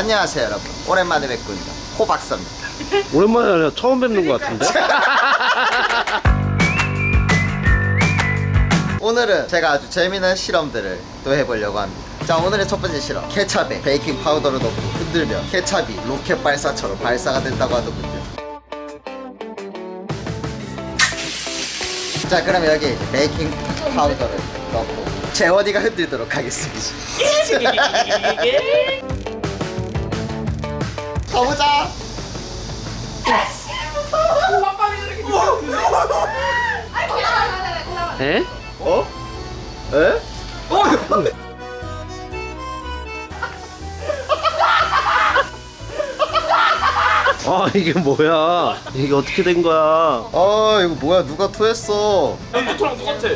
안녕하세요 여러분. 오랜만에 뵙군요 호박사입니다. 오랜만에 아니라 처음 뵙는 것 같은데? 오늘은 제가 아주 재미난 실험들을 또 해보려고 합니다. 자 오늘의 첫 번째 실험. 케찹에 베이킹 파우더를 넣고 흔들면 케찹이 로켓 발사처럼 발사가 된다고 하더군요. 자 그럼 여기 베이킹 파우더를 넣고 재원이가 흔들도록 하겠습니다 가보자 에? 어? 에? 아 이게 뭐야? 이게 어떻게 된 거야? 아 이거 뭐야 누가 토했어 연구토랑 똑같아.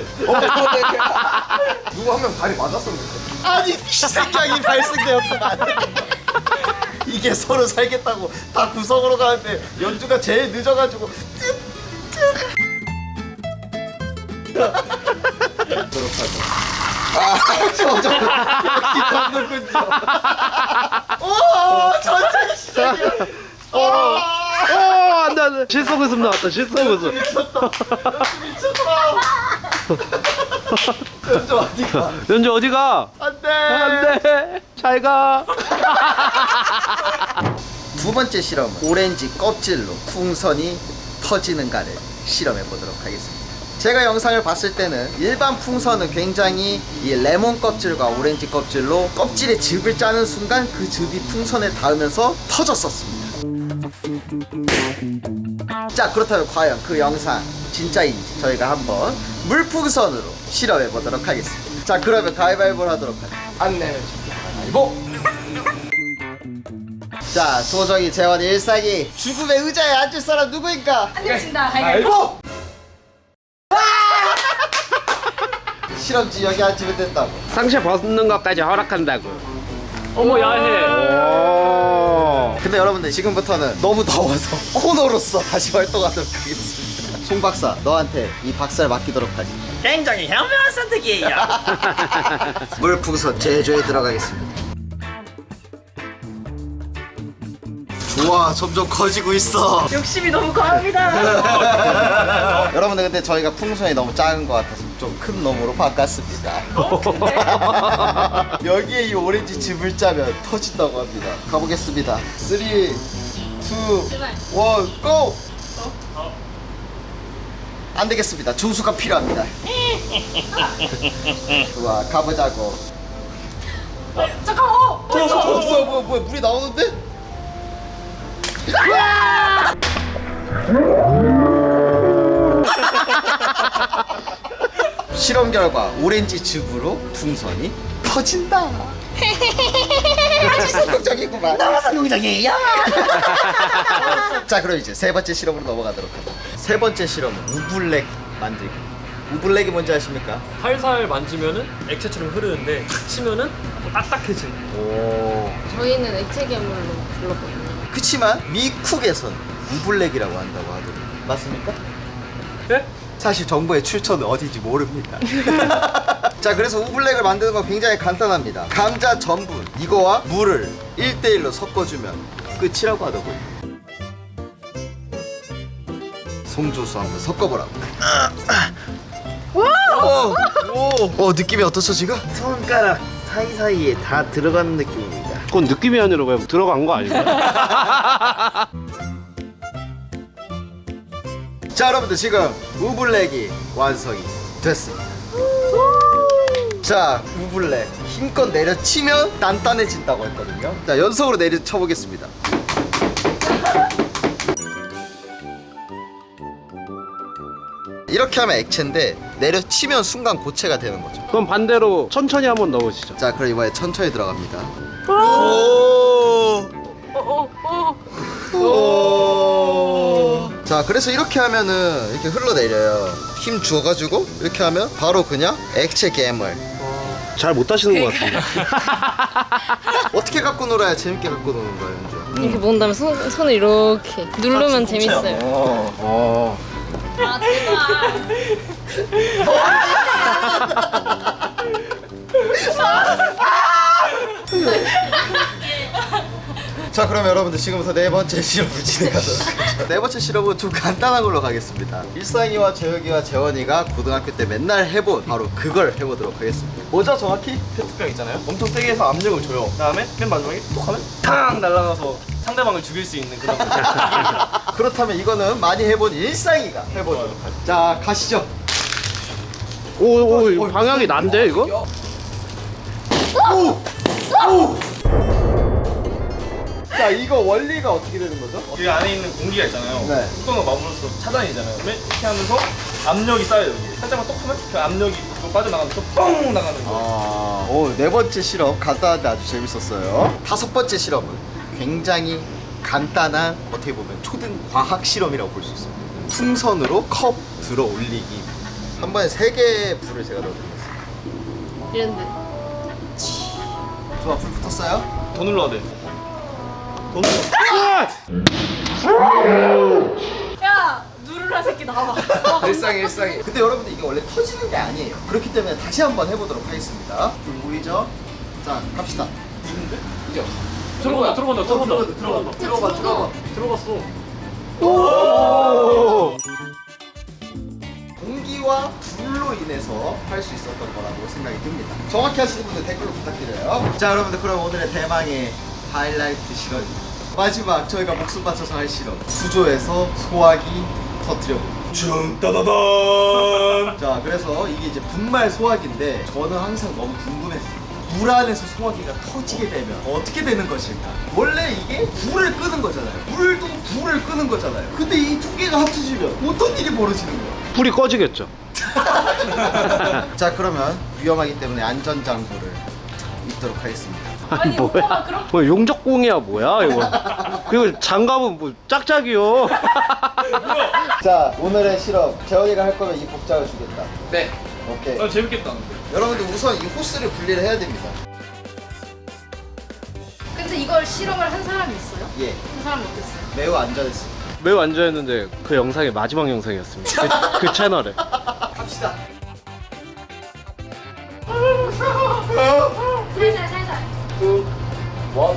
누구 한명 다리 맞았었는데 아니 희생양이 발생되었구만 이게 서로 살겠다고 다 구석으로 가는데 연주가 제일 늦어가지고 그렇다고 아 저저 역시 전문군요 오 전쟁이 시작이야 어, 어, 안돼 안돼. 실속 웃음 나왔다. 실속 웃음. 미쳤다 미쳤다 연주 어디가 연주 어디가? 안돼 안돼. 잘 가. 두 번째 실험은 오렌지 껍질로 풍선이 터지는가를 실험해 보도록 하겠습니다. 제가 영상을 봤을 때는 일반 풍선은 굉장히 이 레몬 껍질과 오렌지 껍질로 껍질에 즙을 짜는 순간 그 즙이 풍선에 닿으면서 터졌었습니다. 자 그렇다면 과연 그 영상 진짜인지 저희가 한번 물풍선으로 실험해 보도록 하겠습니다. 자 그러면 가위바위보를 하도록 하죠. 안 내면 가 위바위보. 자 소정이 재원 일상이 죽음의 의자에 앉을 사람 누구인가? 안녕하십니까. 가위바위보. 실험지 여기 앉으면 된다고 상처 벗는 것까지 허락한다고. 어머 야해. 오. 근데 여러분들 지금부터는 너무 더워서 코너로서 다시 활동하도록 하겠습니다 송 박사 너한테 이 박사를 맡기도록 하지 굉장히 현명한 선택이에요. 물풍선 제조에 들어가겠습니다 좋아 점점 커지고 있어 욕심이 너무 과합니다. 여러분들 근데 저희가 풍선이 너무 작은 것 같아서 좀 큰 놈으로 바꿨습니다 여기에 이 오렌지 즙을 짜면 터진다고 합니다 가보겠습니다 3 2 1 고! 안 되겠습니다 조수가 필요합니다 좋아 가보자고 잠깐, 어! 어, 어, 뭐야 뭐야 뭐야 물이 나오는데? 실험 결과 오렌지 즙으로 풍선이 터진다. 아주 성공적이구만. 너무 성공적이에요. 자 그럼 이제 세 번째 실험으로 넘어가도록 하죠. 세 번째 실험은 우블랙 만들기. 우블랙이 뭔지 아십니까? 살살 만지면은 액체처럼 흐르는데 탁 치면은 딱딱해지는. 오. 저희는 액체 괴물로 불렀거든요. 그치만 미쿡에선 우블랙이라고 한다고 하더라고요. 맞습니까? 예? 사실 정보의 출처는 어디인지 모릅니다. 자, 그래서 우블랙을 만드는 건 굉장히 간단합니다. 감자 전분 이거와 물을 1대1로 섞어주면 끝이라고 하더군요. 송조수 한번 섞어보라고. 오, 오, 오, 느낌이 어떻죠 지금? 손가락 사이사이에 다 들어가는 느낌입니다. 그건 느낌이 아니라 그냥 들어간 거 아닌가? 자 여러분들 지금 우블랙이 완성이 됐습니다. 자 우블랙 힘껏 내려치면 단단해진다고 했거든요. 자 연속으로 내려쳐 보겠습니다. 이렇게 하면 액체인데 내려치면 순간 고체가 되는 거죠. 그럼 반대로 천천히 한번 넣으시죠. 자 그럼 이번에 천천히 들어갑니다 오. 오. 자 그래서 이렇게 하면은 이렇게 흘러내려요 힘 주어가지고 이렇게 하면 바로 그냥 액체 괴물 잘 못하시는 것 같은데. 어떻게 갖고 놀아야 재밌게 갖고 노는 거야 연주야 이렇게 모은 다음에 손, 손을 이렇게 누르면 재밌어요. 어. 아, 제발. 자 그럼 여러분들 지금부터 네 번째 실험을 진행하도록 하겠습니다. 네 번째 실험은 좀 간단한 걸로 가겠습니다. 일상이와 재혁이와 재원이가 고등학교 때 맨날 해본 바로 그걸 해보도록 하겠습니다. 뭐죠 정확히? 페트병 있잖아요. 엄청 세게 해서 압력을 줘요. 그다음에 맨 마지막에 톡 하면 탕 날아가서 상대방을 죽일 수 있는 그런 그렇다면 이거는 많이 해본 일상이가 해보도록 하죠 자 가시죠. 오, 오, 방향이 난데 이거? 자 이거 원리가 어떻게 되는 거죠? 그 안에 있는 공기가 있잖아요. 네. 뚜껑을 막으로써 차단이잖아요. 그러면 이렇게 하면서 압력이 쌓여요. 여기. 살짝만 똑 하면 그 압력이 또 빠져나가면서 뻥 나가는 거예요. 아, 오, 네 번째 실험 간단한데 아주 재밌었어요. 다섯 번째 실험은 굉장히 간단한 어떻게 보면 초등 과학 실험이라고 볼 수 있습니다. 풍선으로 컵 들어 올리기. 한 번에 세 개의 불을 제가 넣어드리겠습니다. 이런데. 좋아, 불 붙었어요? 더 눌러야 돼. 야 누르라 새끼 나와. 일상이 일상이. 근데 여러분들 이게 원래 터지는 게 아니에요. 그렇기 때문에 다시 한번 해보도록 하겠습니다. 불 보이죠? 자, 갑시다. 있는데? 이죠? 들어간다 들어간다 들어간다 들어가, 들어가, 들어가. 들어갔어 공기와 불로 인해서 할 수 있었던 거라고 생각이 듭니다. 정확히 하시는 분들 댓글로 부탁드려요. 자, 여러분들 그럼 오늘의 대망의 하이라이트 실험입니다. 마지막 저희가 목숨 바쳐서 할 실험. 수조에서 소화기 터뜨려봅니다. 중 따다단. 자, 그래서 이게 이제 분말 소화기인데 저는 항상 너무 궁금했어요. 물 안에서 소화기가 터지게 되면 어떻게 되는 것일까? 원래 이게 불을 끄는 거잖아요. 물도 불을 끄는 거잖아요. 근데 이 두 개가 합쳐지면 어떤 일이 벌어지는 거야? 불이 꺼지겠죠. 자 그러면 위험하기 때문에 안전장구를 입도록 하겠습니다 아니 뭐야? 뭐 용접공이야 뭐야 이거? 그리고 장갑은 뭐 짝짝이요. 자 오늘의 실험 재원이가 할 거면 이 복장을 주겠다 네 오케이 아, 재밌겠다. 여러분들 우선 이 호스를 분리를 해야 됩니다 근데 이걸 실험을 한 사람이 있어요? 예 한 사람은 어땠어요? 매우 안전했습니다 매우 안전했는데 그 영상이 마지막 영상이었습니다. 그, 그 채널에. 갑시다 살살 살살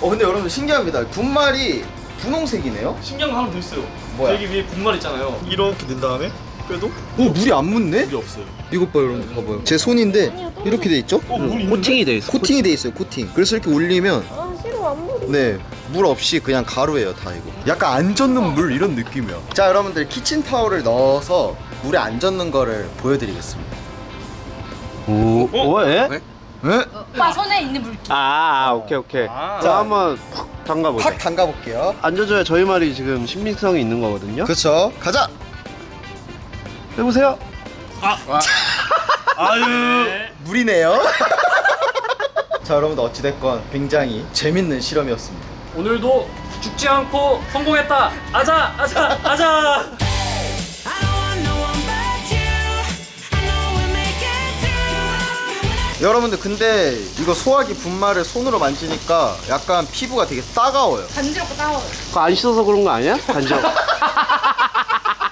어 근데 여러분 신기합니다 분말이 분홍색이네요 신경 하나 더 있어요. 뭐야? 여기 위에 분말 있잖아요. 이렇게 된 다음에 빼도 오 물이 안 묻네? 물이 없어요. 이것 봐요 여러분 봐봐요 제 손인데 이렇게 돼 있죠? 어, 코팅이 돼 있어. 코팅이 돼 있어요 코팅 그래서 이렇게 올리면 아. 네, 물 없이 그냥 가루예요, 다 이거. 약간 안 젖는 물 이런 느낌이야. 자, 여러분들 키친 타올을 넣어서 물에 안 젖는 거를 보여드리겠습니다. 오, 어? 어, 예? 네? 오빠 손에 있는 물기 아, 아, 오케이, 오케이. 아. 자, 한번 푹 담가보자. 팍 담가볼게요. 안 젖어야 저희 말이 지금 신빙성이 있는 거거든요. 그쵸? 가자. 해보세요. 아유. 물이네요. 자, 여러분들 어찌됐건 굉장히 재밌는 실험이었습니다. 오늘도 죽지 않고 성공했다 아자 아자 아자 여러분들 근데 이거 소화기 분말을 손으로 만지니까 약간 피부가 되게 따가워요. 간지럽고 따가워요 그거 안 씻어서 그런 거 아니야? 간지럽.